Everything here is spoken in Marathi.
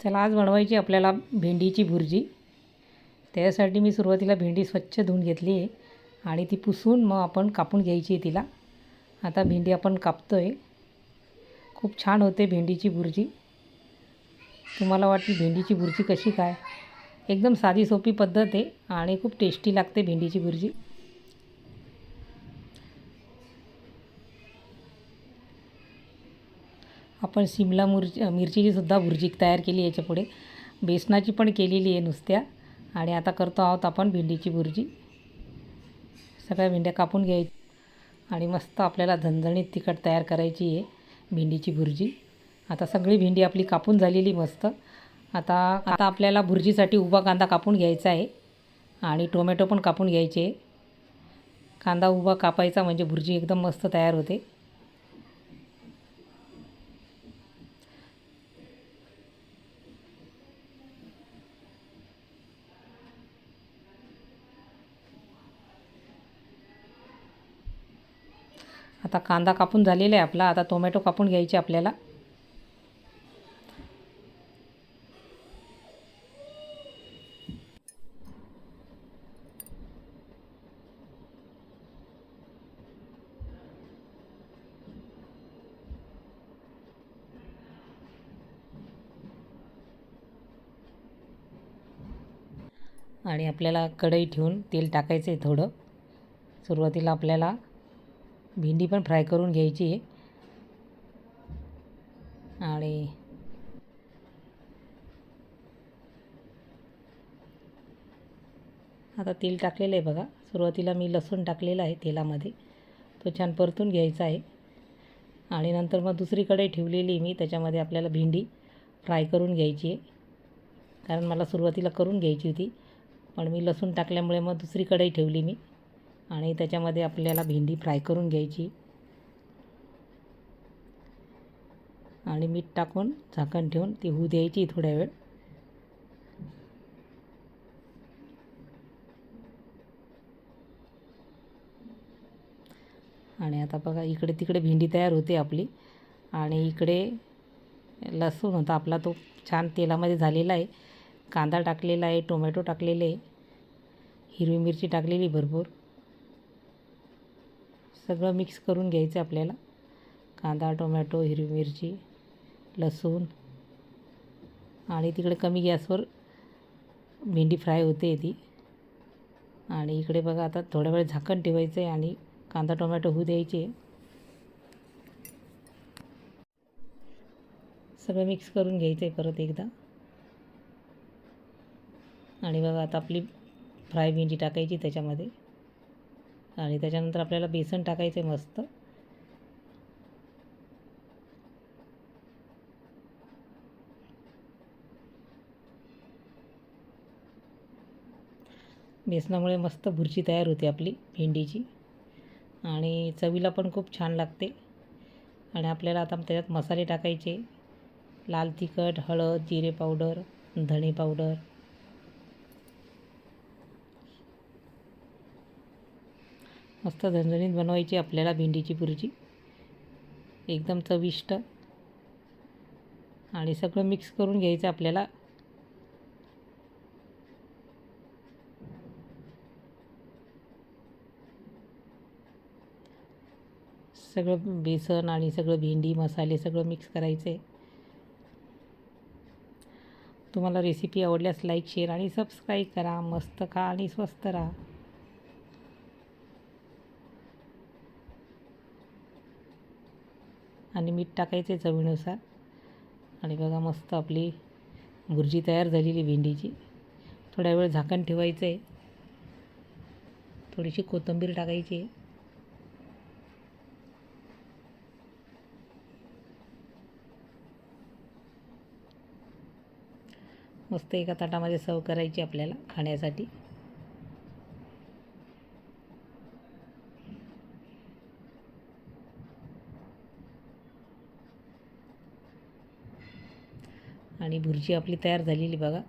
चला आज बनवायची आपल्याला भेंडीची भुर्जी. त्यासाठी मी सुरुवातीला भेंडी स्वच्छ धुवून घेतली आहे आणि ती पुसून मग आपण कापून घ्यायची आहे तिला. आता भेंडी आपण कापतो आहे खूप छान होते भेंडीची भुर्जी. तुम्हाला वाटली भेंडीची भुर्जी कशी काय? एकदम साधी सोपी पद्धत आहे आणि खूप टेस्टी लागते भेंडीची भुर्जी. आपण शिमला मुरची मिरचीची सुद्धा भुर्जी तयार केली याच्यापुढे. बेसनाची पण केलेली आहे नुसत्या. आणि आता करतो आहोत आपण भेंडीची भुर्जी. सगळ्या भेंड्या कापून घ्यायची. आणि मस्त आपल्याला झणझणीत तिखट तयार करायची आहे भेंडीची भुर्जी. आता सगळी भेंडी आपली कापून झालेली मस्त. आता आता आपल्याला भुर्जीसाठी उभा कांदा कापून घ्यायचा आहे. आणि टोमॅटो पण कापून घ्यायचे. कांदा उभा कापायचा म्हणजे भुर्जी एकदम मस्त तयार होते. आता कांदा कापून झालेला आहे आपला. आता टोमॅटो कापून घ्यायचे आपल्याला. आणि आपल्याला कढई ठेवून तेल टाकायचं आहे थोडं. सुरुवातीला आपल्याला भेंडी पण फ्राय करून घ्यायची. आहे आणि आता तेल टाकलेलं आहे बघा. सुरुवातीला मी लसूण टाकलेला आहे तेलामध्ये. तो छान परतून घ्यायचा आहे. आणि नंतर मग दुसरीकडे ठेवलेली मी त्याच्यामध्ये आपल्याला भेंडी फ्राय करून घ्यायची आहे. कारण मला सुरुवातीला करून घ्यायची होती. पण मी लसूण टाकल्यामुळे मग दुसरीकडे ठेवली मी. आणि त्याच्यामध्ये आपल्याला भेंडी फ्राय करून घ्यायची. आणि मीठ टाकून झाकण ठेवून ती होऊ द्यायची थोड्या वेळ. आणि आता बघा इकडे तिकडे भेंडी तयार होते आपली. आणि इकडे लसूण होता आपला तो छान तेलामध्ये झालेला आहे. कांदा टाकलेला आहे टोमॅटो टाकलेले आहे. हिरवी मिरची टाकलेली भरपूर. सगळं मिक्स करून घ्यायचं आपल्याला. कांदा टोमॅटो हिरवी मिरची लसूण आणि तिकडे कमी गॅसवर भेंडी फ्राय होते ती. आणि इकडे बघा आता थोड्या वेळ झाकण ठेवायचं आहे आणि कांदा टोमॅटो होऊ द्यायचे. सगळं मिक्स करून घ्यायचं आहे परत एकदा. आणि बघा आता आपली फ्राय भेंडी टाकायची त्याच्यामध्ये. आणि त्याच्यानंतर आपल्याला बेसन टाकायचं मस्त. बेसनामुळे मस्त भुर्जी तयार होते आपली भेंडीची. आणि चवीला पण खूप छान लागते. आणि आपल्याला आता त्याच्यात मसाले टाकायचे. लाल तिखट हळद जिरे पावडर धणे पावडर. मस्त झणझणीत बनवायची आपल्याला भेंडीची भुर्जी एकदम चविष्ट. आणि सगळं मिक्स करून घ्यायचं आपल्याला. सगळं बेसन आणि सगळं भेंडी मसाले सगळं मिक्स करायचे तुम्हाला रेसिपी आवडल्यास लाईक शेअर आणि सबस्क्राईब करा. मस्त खा आणि स्वस्त राहा. आणि मीठ टाकायचे चवीनुसार. आणि बघा मस्त आपली भुर्जी तयार झालेली भेंडीची. थोड्या वेळ झाकण ठेवायचं आहे. थोडीशी कोथिंबीर टाकायची आहे. मस्त एका ताटामध्ये सर्व करायची आपल्याला खाण्यासाठी. आणि भुर्जी आपली तयार झालेली बघा.